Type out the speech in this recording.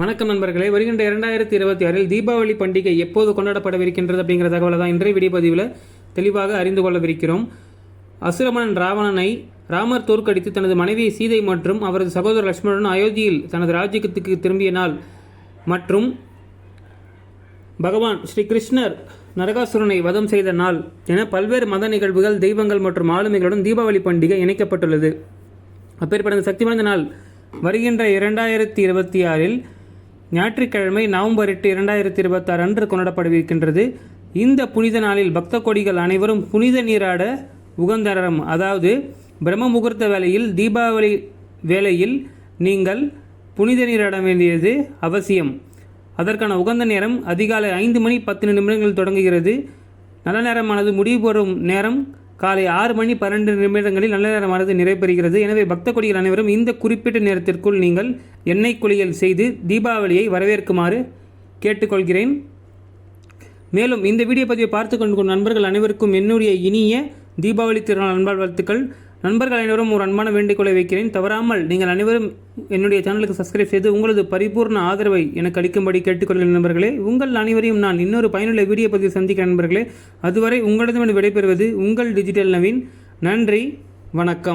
வணக்கம் நண்பர்களே வருகின்ற இரண்டாயிரத்தி இருபத்தி ஆறில் தீபாவளி பண்டிகை எப்போது கொண்டாடப்படவிருக்கின்றது அப்படிங்கிற தகவலை தான் இன்றைய வீடியோ தெளிவாக அறிந்து கொள்ளவிருக்கிறோம். அசுரமணன் ராவணனை ராமர் தோற்கடித்து தனது மனைவி சீதை மற்றும் அவரது சகோதரர் லட்சுமணன் அயோத்தியில் தனது ராஜ்யத்துக்கு திரும்பிய நாள் மற்றும் பகவான் ஸ்ரீ கிருஷ்ணர் நரகாசுரனை வதம் செய்த நாள் என பல்வேறு மத நிகழ்வுகள் தெய்வங்கள் மற்றும் ஆளுமைகளுடன் தீபாவளி பண்டிகை இணைக்கப்பட்டுள்ளது. அப்பேற்பட்ட சக்தி வாய்ந்த நாள் வருகின்ற இரண்டாயிரத்தி இருபத்தி ஆறில் ஞாயிற்றுக்கிழமை நவம்பர் எட்டு இரண்டாயிரத்தி இருபத்தாறு அன்று கொண்டாடப்படவிருக்கின்றது இந்த புனித நாளில் பக்த கொடிகள் அனைவரும் புனித நீராட உகந்த நேரம் அதாவது பிரம்ம முகூர்த்த வேளையில் தீபாவளி வேளையில் நீங்கள் புனித நீராட வேண்டியது அவசியம். அதற்கான உகந்த நேரம் அதிகாலை ஐந்து மணி பத்து நிமிடங்கள் தொடங்குகிறது. நல்ல நேரமானது முடிவு பெறும் நேரம் காலை ஆறு மணி பன்னெண்டு நிமிடங்களில் நல்ல நேரமானது நிறைவேறுகிறது எனவே பக்த கொடிகள் அனைவரும் இந்த குறிப்பிட்ட நேரத்திற்குள் நீங்கள் எண்ணெய் குளியல் செய்து தீபாவளியை வரவேற்குமாறு கேட்டுக்கொள்கிறேன். மேலும் இந்த வீடியோ பதிவை பார்த்து கொண்டு நண்பர்கள் அனைவருக்கும் என்னுடைய இனிய தீபாவளி திருநாள் நண்பர் வாழ்த்துக்கள். நண்பர்கள் அனைவரும் ஒரு அன்பான வேண்டுகோளை வைக்கிறேன். தவறாமல் நீங்கள் அனைவரும் என்னுடைய சேனலுக்கு சப்ஸ்கிரைப் செய்து உங்களது பரிபூர்ண ஆதரவை எனக்கு அளிக்கும்படி கேட்டுக்கொள்கிறேன் நண்பர்களே. உங்கள் அனைவரையும் நான் இன்னொரு பயனுள்ள வீடியோ பதிவு சந்திக்கிறேன் நண்பர்களே. அதுவரை உங்களிடமிருந்து விடைபெறுவது உங்கள் டிஜிட்டல் நவீன். நன்றி வணக்கம்.